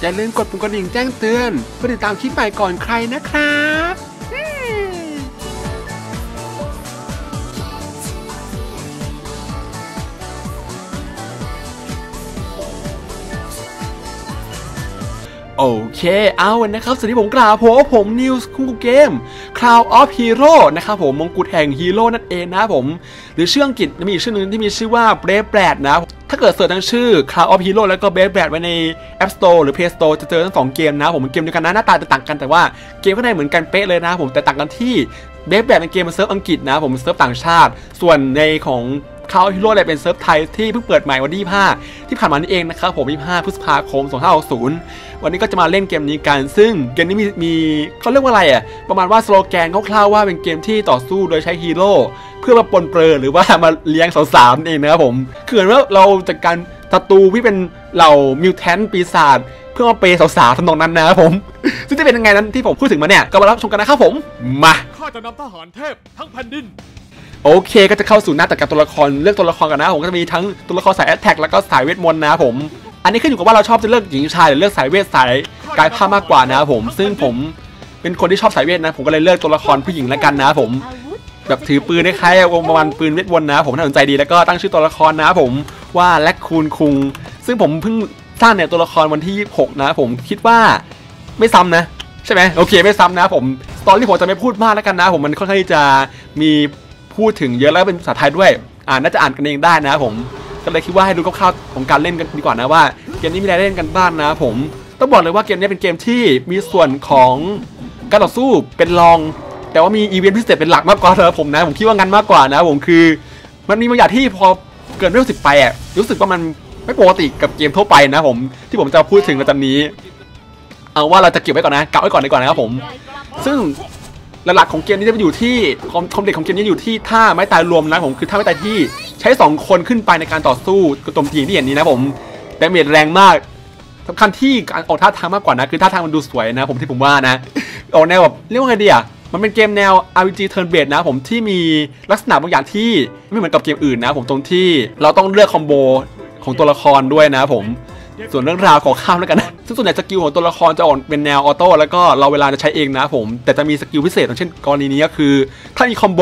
อย่าลืมกดปุ่มกระดิ่งแจ้งเตือนเพื่อติดตามคลิปใหม่ก่อนใครนะครับโอเค เอานะครับ สวัสดีผมกราบผมผมนิวส์คุงกูเกม Cloud of Hero นะครับผมมงกุฎแห่งฮีโร่นั่นเองนะผม หรือชื่ออังกฤษมีอีกชื่อหนึ่งที่มีชื่อว่า Brave Brad นะ ถ้าเกิดเสิร์ชทั้งชื่อ Cloud of Hero แล้วก็ Best Brad ไว้ใน App Store หรือ Play Store จะเจอทั้งสองเกมนะผมเป็นเกมเดียวกันนะหน้าตาจะต่างกันแต่ว่าเกมข้างในเหมือนกันเป๊ะเลยนะผมแต่ต่างกันที่ Best Bad เป็นเกมมันเซิร์ฟอังกฤษนะผมเซิร์ฟต่างชาติ ส่วนในของ คาวฮีโร่เนี่ยเป็นเซิร์ฟไทยที่เพิ่งเปิดใหม่วันที่25ที่ผ่านมานี่เองนะครับผม25พฤษภาคม2560วันนี้ก็จะมาเล่นเกมนี้กัน ซึ่งเกมนี้มีมีเขาเรียกว่าอะไรอะประมาณว่าสโลแกนคร่าวๆว่าเป็นเกมที่ต่อสู้โดยใช้ฮีโร่เพื่อมาปนเปื้อหรือว่ามาเลี้ยงสาวๆเองนะครับผมคือเหมือนว่าเราจัดการศัตรูที่เป็นเหล่ามิวแทนปีศาจเพื่อมาเปย์สาวๆทำนองนั้นนะครับผม ซึ่งจะเป็นยังไงนั้นที่ผมพูดถึงมาเนี่ย ก็มารับชมกันนะครับผม มา ข้าจะนำทหารเทพทั้งแผ่นดิน โอเค ก็จะเข้าสู่หน้าจัดการตัวละครเลือกตัวละครกันนะผมก็จะมีทั้งตัวละครสายแอตแทกแล้วก็สายเวทมนต์นะผม อันนี้ขึ้นอยู่กับว่าเราชอบจะเลือกหญิงชายหรือเลือกสายเวทสายกายภาพมากกว่านะผม ซึ่งผมเป็นคนที่ชอบสายเวทนะ ผมก็เลยเลือกตัวละครผู้หญิงแล้วกันนะผม แบบถือปืนคล้ายๆวงประมาณปืนเวทมนต์นะ ผมน่าสนใจดีแล้วก็ตั้งชื่อตัวละครนะผมว่าแลคคูนคุง ซึ่งผมเพิ่งสร้างเนี่ยตัวละครวันที่ 26 นะผมคิดว่าไม่ซ้ำนะ ใช่ไหมโอเคไม่ซ้ำนะผมตอนที่ผมจะไม่พูดมากแล้วกันนะ ผมมันค่อนข้างที่จะมี พูดถึงเยอะแล้วเป็นภาษาไทยด้วย อ่านน่าจะอ่านกันเองได้นะผมก็เลยคิดว่าให้ดูคร่าวๆของการเล่นกันดีกว่านะว่าเกมนี้มีอะไรเล่นกันบ้างนะผมต้องบอกเลยว่าเกมนี้เป็นเกมที่มีส่วนของการต่อสู้เป็นรอง แต่ว่ามีอีเวนต์พิเศษเป็นหลักมากกว่าสำหรับผมนะผมคิดว่างั้นมากกว่านะผมคือ มันมีบางอย่างที่พอเกินเรื่องสิบไปอะรู้สึกว่ามันไม่ปกติกับเกมทั่วไปนะผมที่ผมจะพูดถึงในตอนนี้ เอาว่าเราจะเก็บไว้ก่อนนะเก็บไว้ก่อนดีกว่านะครับผม ซึ่ง หลักๆของเกมนี้จะไปอยู่ที่คอมเด็กของเกมนี้อยู่ที่ท่าไม้ตายรวมนะผมคือท่าไม้ตายที่ใช้ 2 คนขึ้นไปในการต่อสู้กับตัวทีที่เห็นนี้นะผมแต่เมจแรงมากสำคัญที่การออกท่าทางมากกว่านะคือท่าทางมันดูสวยนะ ผมที่ผมว่านะ ออกแนวแบบเรียกว่าไงดีอะมันเป็นเกมแนว RPG turn based นะผมที่มีลักษณะบางอย่างที่ไม่เหมือนกับเกมอื่นนะ ผมตรงที่เราต้องเลือกคอมโบของตัวละครด้วยนะผม ส่วนเรื่องราวขอข้ามแล้วกันนะซึ่งส่วนใหญ่สกิลของตัวละครจะออกเป็นแนวออโต้แล้วก็เราเวลาจะใช้เองนะผม แต่จะมีสกิลพิเศษอย่างเช่นกรณีนี้ก็คือ ถ้ามีคอมโบ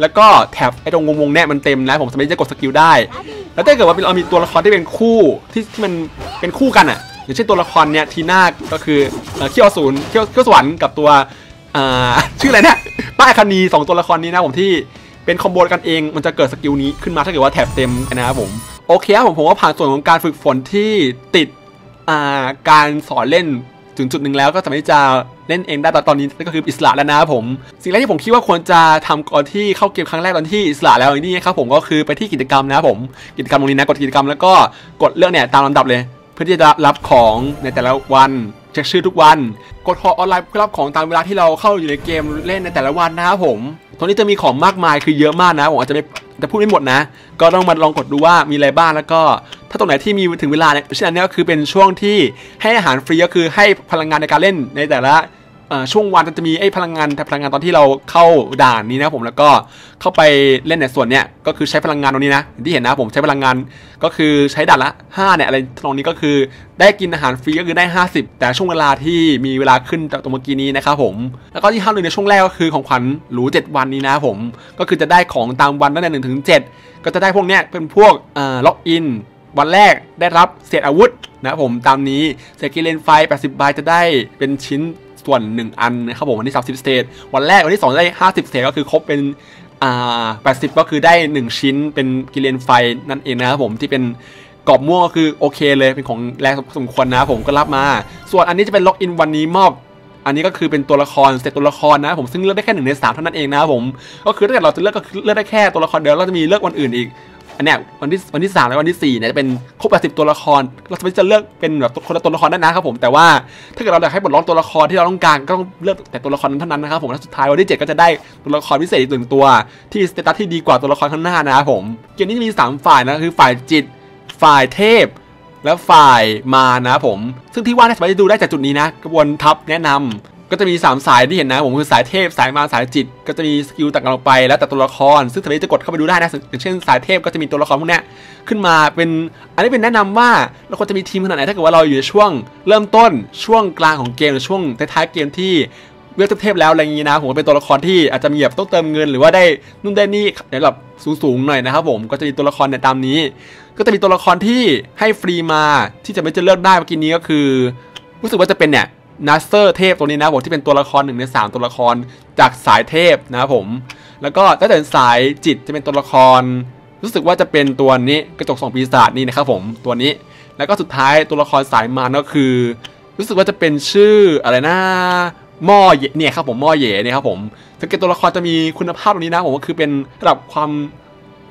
แล้วก็แท็บไอ้ตรงวงๆเนี่ยมันเต็มนะ ผมสามารถจะกดสกิลได้ แล้วถ้าเกิดว่าเรามีตัวละครที่เป็นคู่ที่ที่มันเป็นคู่กันอะ อย่างเช่นตัวละครเนี่ยทีน่าก็คือเอ่อเขี้ยวศูนย์เขี้ยวเขี้ยวสวรรค์กับตัวอ่าชื่ออะไรเนี่ยป้ายคณีสองตัวละครนี้นะผมที่เป็นคอมโบกันเองมันจะเกิดสกิลนี้ขึ้นมาถ้าเกิดว่าแท็บเต็มนะครับผม โอเคครับผมผมว่าผ่านส่วนของการฝึกฝนที่ติดอ่าการสอนเล่นถึงจุดหนึ่งแล้วก็สามารถจะเล่นเองได้ตอนตอนนี้ก็คืออิสระแล้วนะครับผม สิ่งแรกที่ผมคิดว่าควรจะทำก่อนที่เข้าเกมครั้งแรกตอนที่อิสระแล้วนี่ครับผมก็คือไปที่กิจกรรมนะครับผมกิจกรรมตรงนี้นะกดกิจกรรมแล้วก็กดเลือกเนี่ยตามลำดับเลย เพื่อที่จะรับของในแต่ละวัน แจ็คชื่อทุกวัน กดขอออนไลน์เพื่อรับของตามเวลาที่เราเข้าอยู่ในเกมเล่นในแต่ละวันนะครับผมตอนนี้จะมีของมากมายคือเยอะมากนะผมอาจจะไม่จะพูดไม่หมดนะ ก็ต้องมาลองกดดูว่ามีอะไรบ้างแล้วก็ ถ้าตรงไหนที่มีถึงเวลาเนี่ยเช่นอันนี้ก็คือเป็นช่วงที่ให้อาหารฟรีก็คือให้พลังงานในการเล่นในแต่ละ ช่วงวันจะมีไอ้พลังงานแต่พลังงานตอนที่เราเข้าด่านนี้นะผมแล้วก็เข้าไปเล่นในส่วนเนี้ยก็คือใช้พลังงานตรงนี้นะที่เห็นนะผมใช้พลังงานก็คือใช้ด่านละ5เนี่ยอะไรตรงนี้ก็คือได้กินอาหารฟรีก็คือได้ 50 แต่ช่วงเวลาที่มีเวลาขึ้นจากตรงเมื่อกี้นี้นะครับผม แล้วก็ที่ห้าหนึ่งในช่วงแรกก็คือของขวัญหรู 7 วันนี้นะผมก็คือจะได้ของตามวันตั้งแต่หนึ่งถึงเจ็ดก็จะได้พวกเนี้ยเป็นพวกล็อกอินวันแรกได้รับเศษอาวุธนะผมตามนี้เศษกิเลนไฟ 80 ใบจะได้เป็นชิ้น ส่วน 1 อันนะครับผมวันที่30สเตทวันแรกวันที่ 2 ได้ 50สเตทก็คือครบเป็นอ่า80 ก็คือได้ 1 ชิ้นเป็นกิเลนไฟนั่นเองนะครับผมที่เป็นกรอบม่วงก็คือโอเคเลยเป็นของแรงสมควรนะผมก็รับมา ส่วนอันนี้จะเป็นล็อกอินวันนี้มอบ อันนี้ก็คือเป็นตัวละครเซตตัวละครนะผมซึ่งเลือกได้แค่หนึ่งในสามเท่านั้นเองนะผมก็คือถ้าเกิดเราจะเลือกก็เลือกได้แค่ตัวละครเดียวเราจะมีเลือกวันอื่นอีก อันเนี้ยวันที่วันที่สามและวันที่สี่เนี่ยจะเป็นครบแปดสิบตัวละคร เราสามารถจะเลือกเป็นแบบคนละตัวละครได้นะครับผมแต่ว่าถ้าเกิดเราอยากให้บทล็อกตัวละครที่เราต้องการก็ต้องเลือกแต่ตัวละครนั้นเท่านั้นนะครับผมและสุดท้ายวันที่เจ็ดก็จะได้ตัวละครพิเศษอีกหนึ่งตัว ที่สเตตัสที่ดีกว่าตัวละครข้างหน้านะครับผมเกมนี้จะมีสามฝ่ายนะคือฝ่ายจิต ฝ่ายเทพและฝ่ายมานะครับผม ซึ่งที่ว่าเนี่ยสามารถจะดูได้จากจุดนี้นะ กระบวนทัพแนะนำ ก็จะมี 3 สายที่เห็นนะผมคือสายเทพสายมารสายจิต ก็จะมีสกิลต่างกันออกไปแล้วแต่ตัวละคร ซึ่งสามารถจะกดเข้าไปดูได้นะอย่างเช่นสายเทพก็จะมีตัวละครพวกนี้ขึ้นมาเป็นอันนี้เป็นแนะนำว่าเราควรจะมีทีมขนาดไหนถ้าเกิดว่าเราอยู่ในช่วง เริ่มต้นช่วงกลางของเกมหรือช่วงท้ายๆเกมที่เวลเทพแล้วอะไรอย่างนี้นะผมเป็นตัวละครที่อาจจะมีแบบต้องเติมเงินหรือว่าได้นู่นได้นี่ในระดับสูงๆหน่อยนะครับผมก็จะมีตัวละครเนี่ยตามนี้ ก็จะมีตัวละครที่ให้ฟรีมาที่จะไม่จะเลือกได้เมื่อกี้นี้ก็คือ รู้สึกว่าจะเป็นเนี่ย นัสเซอร์เทพตัวนี้นะผมที่เป็นตัวละครหนึ่งใน 3 ตัวละครจากสายเทพนะครับผม แล้วก็ถ้าเป็นสายจิตจะเป็นตัวละคร รู้สึกว่าจะเป็นตัวนี้กระจกสองปีศาจนี่นะครับผมตัวนี้ แล้วก็สุดท้ายตัวละครสายมารก็คือ รู้สึกว่าจะเป็นชื่ออะไรนะหม้อเยเนี่ยครับผมหม้อเย่เนี่ยครับผมสังเกตตัวละครจะมีคุณภาพตรงนี้นะผมก็คือเป็นระดับความ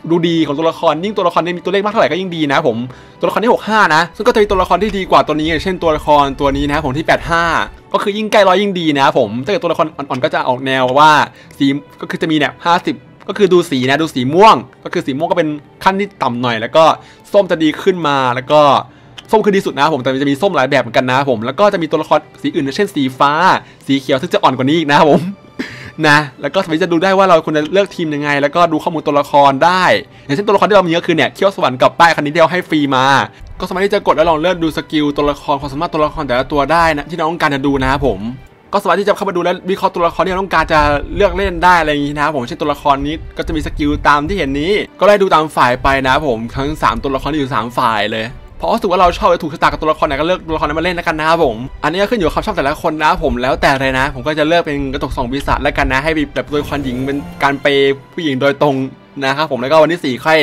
ดูดีของตัวละครยิ่งตัวละครนี้มีตัวเลขมากเท่าไหร่ก็ยิ่งดีนะผมตัวละครที่65 นะ ซึ่งก็จะมีตัวละครที่ดีกว่าตัวนี้อย่างเช่นตัวละครตัวนี้นะผมที่ 85 ก็คือยิ่งใกล้ร้อยยิ่งดีนะผมถ้าเกิดตัวละครอ่อนๆก็จะออกแนวว่าสีก็คือจะมีเนี่ย50ก็คือดูสีนะดูสีม่วง ก็คือสีม่วงก็เป็นขั้นที่ต่ำหน่อย แล้วก็ส้มจะดีขึ้นมาแล้วก็ส้มคือดีสุดนะผมแต่มันจะมีส้มหลายแบบเหมือนกันนะผมแล้วก็จะมีตัวละครสีอื่นเช่นสีฟ้า สีเขียวซึ่งจะอ่อนกว่านี้อีกนะผม นะ แล้วก็สามารถจะดูได้ว่าเราควรจะเลือกทีมยังไง แล้วก็ดูข้อมูลตัวละครได้ อย่างเช่นตัวละครที่เรามีก็คือเนี่ยเคี่ยวสวรรค์กับป้ายคันนี้ที่เราให้ฟรีมาก็สามารถที่จะกดแล้วลองเลือกดูสกิลตัวละครความสามารถตัวละครแต่ละตัวได้นะที่เราต้องการจะดูนะครับผมก็สามารถที่จะเข้ามาดูและวิเคราะห์ตัวละครที่เราต้องการจะเลือกเล่นได้อะไรอย่างนี้นะครับผมเช่นตัวละครนี้ก็จะมีสกิลตามที่เห็นนี้ ก็ไล่ดูตามฝ่ายไปนะครับผมทั้งสามตัวละครที่อยู่สามฝ่ายเลย เพราะรู้สึกว่าเราชอบถูกชะตากับตัวละครไหนก็เลือกตัวละครนั้นมาเล่นแล้วกันนะครับผมอันนี้ก็ขึ้นอยู่กับความชอบแต่ละคนนะครับผมแล้วแต่เลยนะ ผมก็จะเลือกเป็นกระจกสองปีศาจแล้วกันนะให้แบบตัวละครหญิงเป็นการเปย์ผู้หญิงโดยตรงนะครับผมแล้วก็วันที่สี่ค่อย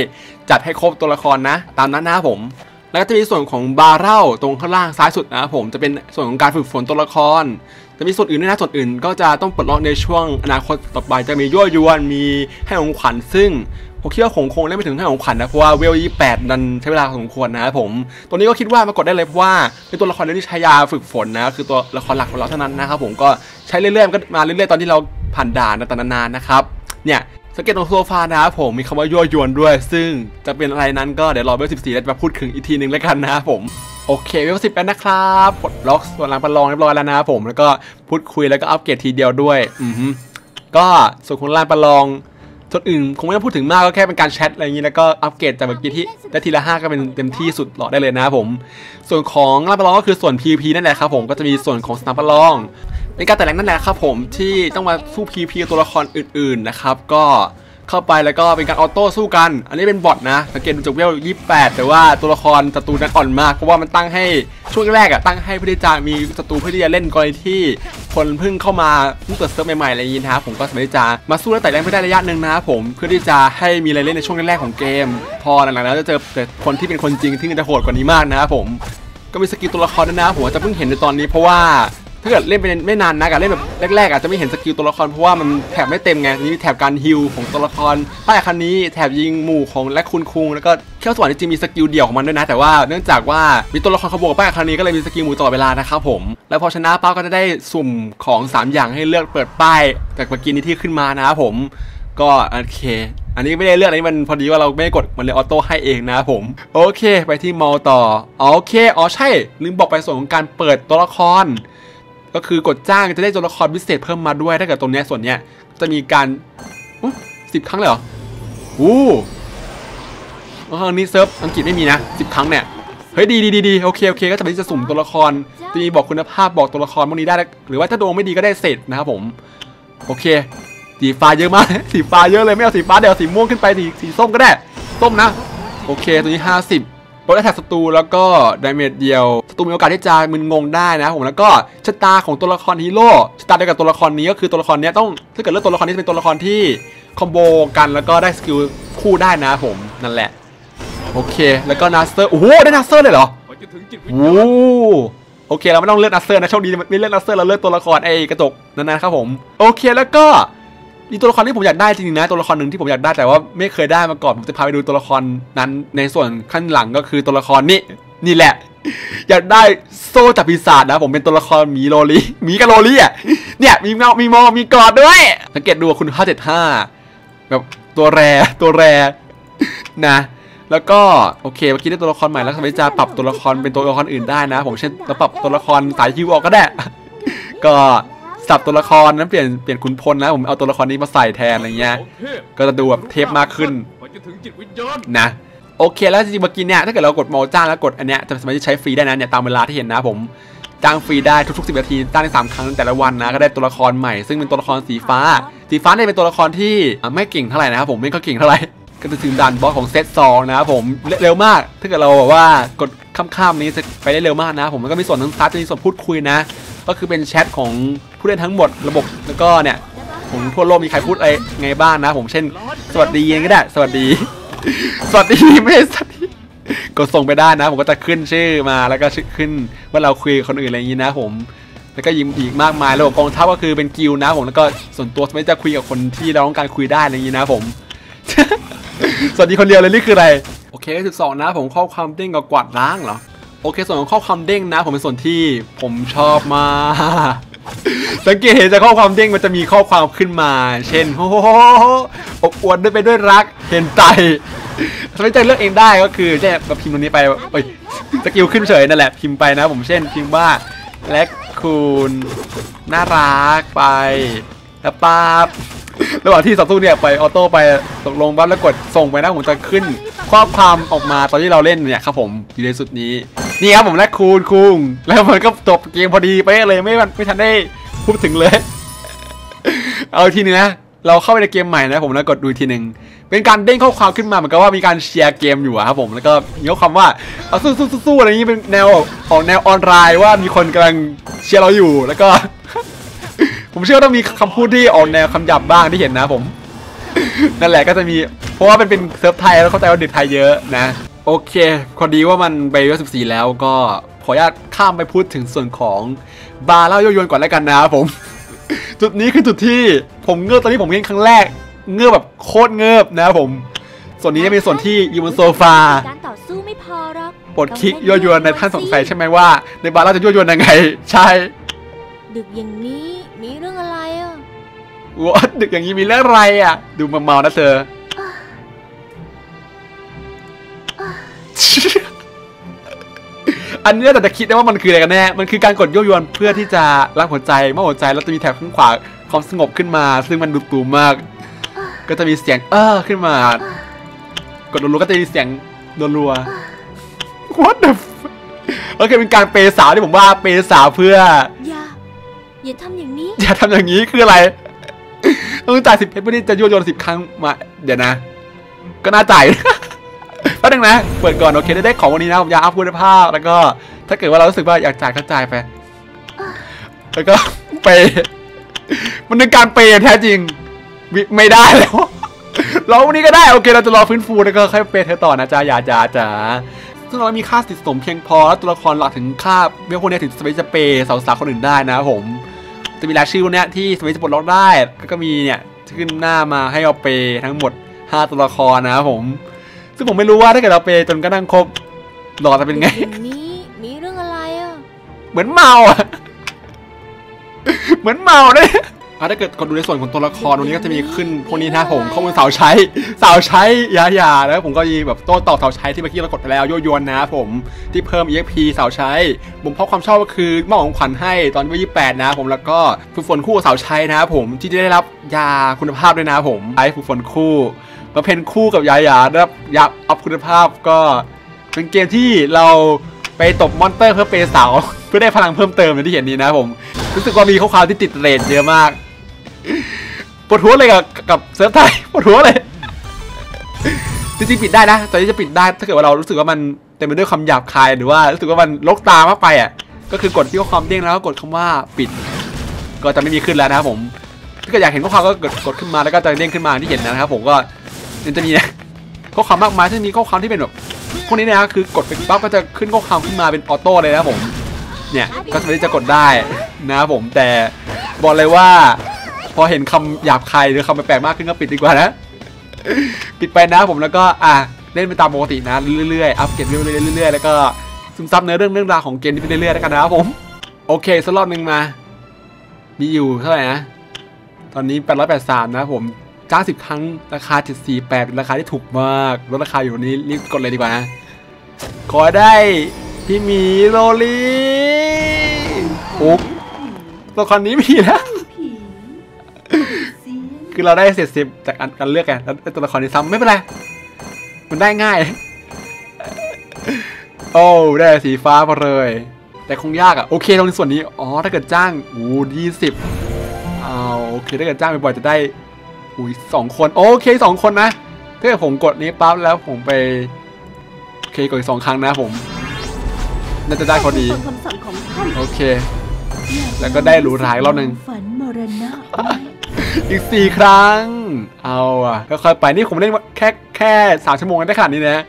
จัดให้ครบตัวละครนะ ตามนั้นนะครับผม แล้วก็จะมีส่วนของบาร์เร่ตรงข้างล่างซ้ายสุดนะครับผมจะเป็นส่วนของการฝึกฝนตัวละคร จะมีส่วนอื่นด้วยนะส่วนอื่น ก็จะต้องปลดล็อกในช่วงอนาคตต่อไปจะมียั่วยวนมีให้ของขวัญซึ่งผมคิดว่าคงคงเล่นไม่ถึงให้ของขวัญนะเพราะว่าเวลยี่แปดนั้นใช้เวลาพอสมควรนะครับผมตัวนี้ก็คิดว่ามากดได้เลยเพราะว่าเป็นตัวละครที่ใช้ยาฝึกฝนนะคือตัวละครหลักของเราเท่านั้นนะครับผมก็ใช้เรื่อยๆก็มาเรื่อยๆตอนที่เราผ่านด่านนะตอนนานๆนะครับเนี่ยสังเกตตรงโซฟานะครับผมมีคำว่ายั่วยวนด้วย ซึ่งจะเป็นอะไรนั้นก็เดี๋ยวรอเวล14แล้วจะมาพูดถึงอีกทีหนึ่งแล้วกันนะครับผมโอเคเวลสิบแล้วนะครับปลดล็อกส่วนหลังประลองเรียบร้อยแล้วนะครับผมแล้วก็พูดคุยแล้วก็อัปเกรดทีเดียวด้วยอือฮึก็ส่วนของลานประลอง ส่วนอื่นคงไม่ต้องพูดถึงมากก็แค่เป็นการแชทอะไรอย่างนี้แล้วก็อัปเกรดจากเมื่อกี้ที่ได้ทีละห้าก็เป็นเต็มที่สุดหล่อได้เลยนะครับผม ส่วนของลานปลองก็คือส่วน PVP นั่นแหละครับผมก็จะมีส่วนของสนามปลองเป็นการแต่งแรงนั่นแหละครับผมที่ต้องมาสู้ PVP ตัวละครอื่น ๆนะครับ ก็ เข้าไปแล้วก็เป็นการออโต้สู้กัน อันนี้เป็นบอทนะสังเกตดูจากเวล 28 แต่ว่าตัวละครศัตรูนั้นอ่อนมาก เพราะว่ามันตั้งให้ช่วงแรกอะตั้งให้เพื่อที่จะมีศัตรูเพื่อที่จะเล่นกรณีที่คนเพิ่งเข้ามาเพิ่งเปิดเซิร์ฟใหม่ๆอะไรอย่างนี้นะผมก็สามารถที่จะมาสู้และแต่แรงไปได้ระยะหนึ่งนะผมเพื่อที่จะให้มีอะไรเล่นในช่วงแรกๆของเกม พอหลังๆแล้วจะเจอแต่คนที่เป็นคนจริงที่จะโหดกว่านี้มากนะครับผมก็มีสกิลตัวละครด้วยนะผมจะเพิ่งเห็นในตอนนี้เพราะว่า ถ้าเกิดเล่นไปไม่นานนะการเล่นแบบแรกๆอาจจะไม่เห็นสกิลตัวละครเพราะว่ามันแถบไม่เต็มไงนี่แถบการฮิลของตัวละครป้ายคันนี้แถบยิงหมู่ของและคุณคุงแล้วก็เขี้ยวสวรรค์จริงมีสกิลเดี่ยวของมันด้วยนะ แต่ว่าเนื่องจากว่ามีตัวละครขบวนกับป้ายคันนี้ก็เลยมีสกิลหมู่ตลอดเวลานะครับผม แล้วพอชนะป้าก็จะได้สุ่มของสามอย่างให้เลือกเปิดป้ายจากเมื่อกี้นี้ที่ขึ้นมานะครับผมก็โอเค อันนี้ไม่ได้เลือกอันนี้มันพอดีว่าเราไม่ได้กดมันเลยออโต้ให้เองนะผม โอเค ไปที่มอลต่ออ๋อโอเค อ๋อใช่ ลืมบอกไปส่วนของการเปิดตัวละคร ก็คือกดจ้างจะได้ตัวละครพิเศษเพิ่มมาด้วยถ้าเกิดตรงนี้ส่วนเนี้ยจะมีการสิบครั้งเลยเหรออู้ครั้งนี้เซิร์ฟอังกฤษไม่มีนะสิบครั้งเนี่ยเฮ้ยดีดีดีโอเคโอเคก็จะเป็นที่จะสุ่มตัวละครจะมีบอกคุณภาพบอกตัวละครพวกนี้ได้ หรือว่าถ้าดวงไม่ดีก็ได้เศษนะครับผมโอเคสีฟ้าเยอะมากสีฟ้าเยอะเลยไม่เอาสีฟ้าเดี๋ยวสีม่วงขึ้นไปสีสีส้มก็ได้ส้มนะ โอเคตัวนี้50 ลดแอทแทกศัตรูแล้วก็ดาเมจเดียวศัตรูมีโอกาสที่จะมึนงงได้นะผมแล้วก็ชะตาของตัวละครฮีโร่ชะตาเดียวกับตัวละครนี้ก็คือตัวละครนี้ต้องถ้าเกิดเลือกตัวละครนี้จะเป็นตัวละครที่คอมโบกันแล้วก็ได้สกิลคู่ได้นะผมนั่นแหละโอเค แล้วก็นัสเซอร์โอ้โหได้นัสเซอร์เลยเหรอโอ้โอเคเราไม่ต้องเลือกนัสเซอร์นะโชคดีไม่เลือกนัสเซอร์เราเลือกตัวละครไอ้กระจกนั้นนะครับผม โอเคแล้วก็ มีตัวละครที่ผมอยากได้จริงๆนะตัวละครหนึ่งที่ผมอยากได้แต่ว่าไม่เคยได้มาก่อนผมจะพาไปดูตัวละครนั้น ในส่วนขั้นหลังก็คือตัวละครนี้นี่แหละ อยากได้โซ่จับปีศาจนะผมเป็นตัวละครหมีโลลีหมีกับโลลีอะเนี่ยมีเงามีมอมีกอดด้วยสังเกตดูคุณ575แบบตัวแรตัวแรนะ แล้วก็โอเคเมื่อกี้ได้ตัวละครใหม่แล้วสามารถจะปรับตัวละครเป็นตัวละครอื่นได้นะ ผมเช่นเราปรับตัวละครสายฮิวออกก็ได้ ก็ สับตัวละครนั้นเปลี่ยนเปลี่ยนขุนพลนะผมเอาตัวละครนี้มาใส่แทนอะไรเงี้ยก็จะดูแบบเทพมากขึ้นนะโอเคแล้วจริงๆเมื่อกี้เนี่ยถ้าเกิดเรากดโมจ้างแล้วกดอันเนี้ยจะสามารถใช้ฟรีได้นะเนี่ยตามเวลาที่เห็นนะผมจ้างฟรีได้ทุกๆ 10 นาทีจ้างได้สามครั้งแต่ละวันนะก็ได้ตัวละครใหม่ซึ่งเป็นตัวละครสีฟ้า สีฟ้าเนี่ยเป็นตัวละครที่ไม่เก่งเท่าไหร่นะครับผมไม่ก็เก่งเท่าไหร่ก็จะถึงด่านบอสของเซตซองนะครับผมเร็วมากถ้าเกิดเราแบบว่ากดข้ามๆนี้จะไปได้เร็วมากนะผมแล้วก็มีส่วนทั้งซัดมีส่วนพูดคุยนะ ก็คือเป็นแชทของผู้เล่นทั้งหมดระบบแล้วก็เนี่ยของทั่วโลกมีใครพูดอะไรไงบ้างนะ ผมเช่น สวัสดียังก็ได้ สวัสดี สวัสดีไม่ใช่สวัสดีกดส่งไปได้นะ ผมก็จะขึ้นชื่อมาแล้วก็ชื่อขึ้นว่าเราคุยกับคนอื่นอะไรอย่างนี้นะ ผมแล้วก็ยิงอีกมากมายระบบกองทัพก็คือเป็นกิลนะผมแล้วก็ส่วนตัวไม่จะคุยกับคนที่เราต้องการคุยได้อะไรอย่างนี้นะ ผม สวัสดีคนเดียวเลยนี่คืออะไรโอเคสิบสองนะ ผมข้อความเด้งกับกวาดล้างเหรอ โอเคส่วนของข้อความเด้งนะ ผมเป็นส่วนที่ผมชอบมากสังเกตเห็นจากข้อความเด้งมันจะมีข้อความขึ้นมา เช่นโอ้โหอบอวดด้วยไปด้วยรักเห็นใจถ้าไม่ใจเลือกเองได้ก็คือแค่แบบพิมพ์ตรงนี้ไปเอ้ยสกิลขึ้นเฉยนั่นแหละพิมพ์ไปนะ ผมเช่นพิมพ์ว่าแลกคุณน่ารักไปแล้วป๊าบระหว่างที่สับสู้เนี่ยไปออโต้ไปตกลงปั๊บแล้วกดส่งไปนะผมจะขึ้นข้อความออกมาตอนที่เราเล่นเนี่ยครับผมอยู่ในสุดนี้ นี่ครับผมแลกคูณคุงแล้วมันก็จบเกมพอดีไปเลยไม่ไม่ทันได้พูดถึงเลย เอาทีนึงนะเราเข้าไปในเกมใหม่นะผมแล้วกดดูทีหนึ่งเป็นการเด้งข้อความขึ้นมาเหมือนกับว่ามีการเชียร์เกมอยู่ครับผมแล้วก็มีข้อความว่าเอาสู้สู้สู้สู้อะไรอย่างนี้เป็นแนวออกแนวออนไลน์ว่ามีคนกำลังเชียร์เราอยู่แล้วก็ ผมเชื่อว่าต้องมีคำพูดที่ออกแนวคำหยาบบ้างที่เห็นนะผม นั่นแหละก็จะมีเพราะว่าเป็นเป็นเซิร์ฟไทยแล้วเข้าใจว่าเด็กไทยเยอะนะ โอเคพอดีว่ามันไปเวลสิบสี่แล้วก็ขออนุญาตข้ามไปพูดถึงส่วนของบาร์เล่าโยยวนก่อนแล้วกันนะครับผม จุดนี้คือจุดที่ผมเงือบตอนที่ผมเล่นครั้งแรก เงือบแบบโคตรเงือบนะครับผม ส่วนนี้จะเป็นส่วนที่อยู่บนโซฟาการต่อสู้ไม่พอหรอกปลดคลิกยั่วยวนในท่านสงสัยใช่ไหมว่า ในบาร์เล่าจะยั่วยวนยังไง ใช่ ดึกอย่างนี้มีเรื่องอะไรอะวอดดึกอย่างนี้มีเรื่องอะไรอะ ดูมาเมาๆนะเธอ อันนี้แต่จะคิดได้ว่ามันคืออะไรกันแน่ มันคือการกดยั่วยวนเพื่อที่จะรักหัวใจเมื่อหัวใจแล้วจะมีแถบข้างขวาความสงบขึ้นมา ซึ่งมันดูตูมมาก ก็จะมีเสียงเออขึ้นมา กดรัวๆก็จะมีเสียงรัวๆ What the f โอเคเป็นการเปย์สาวที่ผมว่าเปย์สาวเพื่อ อย่า อย่าทำอย่างนี้ อย่าทำอย่างนี้คืออะไรต้องจ่ายสิบเพชรเพื่อที่จะยั่วยวนสิบครั้งมา เดี๋ยวนะ ก็น่าจ่ายแป๊บนึงนะเปิดก่อนโอเคได้ได้ของวันนี้นะผมอยากอัพคุณภาพ แล้วก็ ถ้าเกิดว่าเรารู้สึกว่าอยากจ่ายก็จ่ายไป แล้วก็เปย์มันเป็นการเปย์แท้จริง ไม่ได้แล้วรอวันนี้ก็ได้โอเคเราจะรอฟื้นฟูแล้วก็ค่อยเปย์เธอต่อนะจ๊ะอย่าจ๋าจ๋าซึ่งเรามีค่าสะสมเพียงพอแล้วตัวละครหลักถึงค่าเมื่อพวกนี้ถึงสเปซจะเปย์สาวๆคนอื่นได้นะผมจะมีรายชื่อพวกเนี้ยที่สมัยจะปลดล็อกได้ก็มีเนี่ยขึ้นหน้ามาให้เราเปย์ทั้งหมด 5 ตัวละครนะครับผม ซึ่งผมไม่รู้ว่าถ้าเกิดเราเปย์จนกระทั่งครบหลอดจะเป็นไงดึกอย่างนี้มีเรื่องอะไรอะ เหมือนเมาอะ เหมือนเมาเลยอะถ้าเกิดกดดูในส่วนของตัวละครวันนี้ก็จะมีขึ้นพวกนี้นะครับผมข้อมูลสาวใช้สาวใช้ยาหยาแล้วผมก็มีแบบโต้ตอบสาวใช้ที่เมื่อกี้เรากดไปแล้วยั่วยวนนะครับผมที่เพิ่ม EXP สาวใช้ผมเพราะความชอบก็คือมอบของขวัญให้ตอนวันที่28 นะครับผมแล้วก็ฝึกฝนคู่กับสาวใช้นะครับผมที่จะได้รับยาคุณภาพด้วยนะครับผมไอ้ฝึกฝนคู่ มาเพนคู่กับยายาได้รับยาอัพคุณภาพก็เป็นเกมที่เราไปตบมอนเตอร์เพื่อเปย์สาวเพื่อได้พลังเพิ่มเติมอย่างที่เห็นนี้นะผม รู้สึกว่ามีข้อความที่ติดเรทเยอะมากปวดหัวเลยกับกับเซิร์ฟไทยปวดหัวเลยจริงๆปิดได้นะตอนนี้จะปิดได้ถ้าเกิดว่าเรารู้สึกว่ามันเต็มไปด้วยคำหยาบคายหรือว่ารู้สึกว่ามันลกตามากไปอะก็คือกดที่ข้อความเด้งแล้วก็กดคำว่าปิด ก็จะไม่มีขึ้นแล้วนะครับผมถ้าเกิดอยากเห็นข้อความก็กดกดขึ้นมาแล้วก็จะเด้งขึ้นมาที่เห็นนะครับผมก็ มันจะมีข้อความมากมายที่มีข้อความที่เป็นแบบพวกนี้นะคือกดไปปั๊บก็จะขึ้นข้อความขึ้นมาเป็นออโต้เลยนะผมเนี่ยก็สามารถจะกดได้นะผมแต่บอกเลยว่า พอเห็นคำหยาบคายหรือคำแปลกๆมากขึ้นก็ปิดดีกว่านะปิดไปนะผมแล้วก็อะเล่นไปตามปกตินะเรื่อยๆอัพเกรดเรื่อยๆเรื่อยๆแล้วก็ซึมซับเนื้อเรื่องเรื่องราวของเกมนี้ไปเรื่อยๆแล้วกันนะครับผมโอเคสักรอบหนึ่งมามีอยู่เท่าไหร่นะตอนนี้883นะครับผม จ้าง10ครั้งราคา 748เป็นราคาที่ถูกมากลดราคาอยู่วันนี้รีบกดเลยดีกว่านะ ขอได้พี่หมีโรลีอุ๊บตัวละครนี้มีแล้วคือเราได้เศษสิบจากการเลือกไงแล้วตัวละครนี้ซ้ำไม่เป็นไร มันได้ง่าย โอ้ได้สีฟ้ามาเลย แต่คงยากอะโอเคตรงส่วนนี้ อ๋อ ถ้าเกิดจ้างอู้ยี่สิบเอาโอเคถ้าเกิดจ้างบ่อยๆจะได้ อุ้ยสองคนโอเคสองคนนะถ้าเกิดผมกดนี้ปั๊บแล้วผมไปโอเคกดอีกสองครั้งนะผม น่าจะได้พอดีฟังคำสั่งของท่านโอเค แล้วก็ได้หรูหราอีกรอบหนึ่งฝันมรณะไว้อีกสี่ครั้ง เอาอะค่อยๆไปนี่ผมเล่นแค่แค่สามชั่วโมงได้ขนาดนี้นะ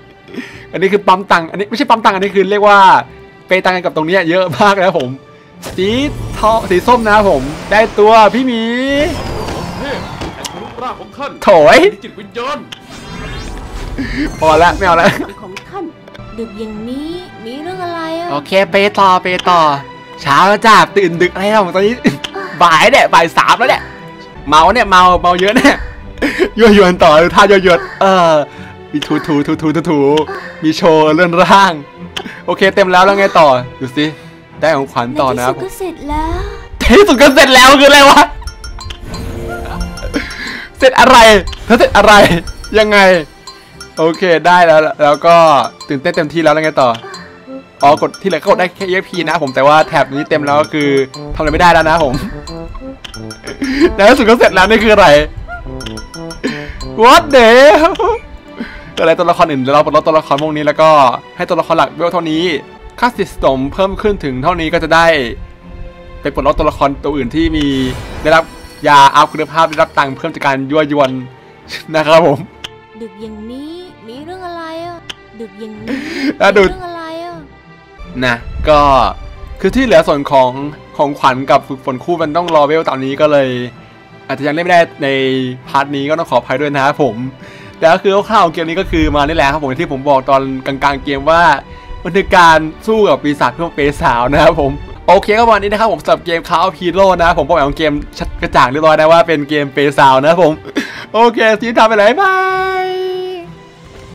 อันนี้คือปั๊มตังค์อันนี้ไม่ใช่ปั๊มตังค์อันนี้คือเรียกว่าเปย์ตังค์กันกับตรงเนี้ยเยอะมากนะครับผม สีทองสีส้มนะครับผม ได้ตัวพี่หมีเทพแห่ง รูปร่างของท่านโถยมีจิตวิญญาณพอละไม่เอาละสั่งของท่านดึกอย่างนี้มีเรื่องอะไรอะโอเคเปย์ต่อเปย์ต่อ เช้าแล้วจ้าตื่นดึกอะไรเราตอนนี้บ่ายเนี่ยบ่ายสามแล้วเนี่ยเมาเนี่ยเมาเมาเยอะเนี่ยยั่วยวนต่อท่ายั่วยวนเออมีทูทูทูทูทูทูมีโชว์เลื่อนร่าง โอเคเต็มแล้วแล้วไงต่อดูสิได้ของขวัญต่อในนะคที่รับสุดก็เสร็จแล้วที่สุดก็เสร็จแล้วคืออะไรวะ เสร็จอะไรถ้าเสร็จอะไรยังไง โอเคได้แล้วแล้วก็ตื่นเต้นเต็มที่แล้วแล้วไงต่ออ๋อกดที่เหลือก็กดได้แค่ EXP นะผมแต่ว่าแถบนี้เต็มแล้วก็คือทำอะไรไม่ได้แล้วนะผมในที่สุดก็เสร็จแล้วนี่คืออะไร What the เกิดอะไรตัวละครอื่นเราปลดล็อกตัวละครพวกนี้แล้วก็ให้ตัวละครหลักเวลเท่านี้ค่าสิสตมเพิ่มขึ้นถึงเท่านี้ก็จะได้ ไปปลดล็อกตัวละครตัวอื่นที่มีได้รับ ยาอัพคุณภาพได้รับตังค์เพิ่มจากการยั่วยวนนะครับผม ดึกอย่างนี้มีเรื่องอะไรอะดึกอย่างนี้แล้วดูมีเรื่องอะไรอะนะก็คือที่เหลือส่วนของของขวัญกับฝึกฝนคู่มันต้องรอเวลตอนนี้ก็เลย อาจจะยังเล่นไม่ได้ในพาร์ทนี้ก็ต้องขออภัยด้วยนะครับผม แต่ก็คือคร่าวๆของเกมนี้ก็คือมานี่แหละครับผมที่ผมบอกตอนกลางๆเกมว่ามันคือการสู้กับปีศาจเพื่อเปย์สาวนะครับผม โอเคก็วันนี้นะครับผมสำหรับเกมคาวพีโร่นะ ผมบอกอย่างเกมชัดกระจ่างเรียบร้อยนะว่าเป็นเกมเปย์สาวนะผม โอเคทีมทำไปเลยบาย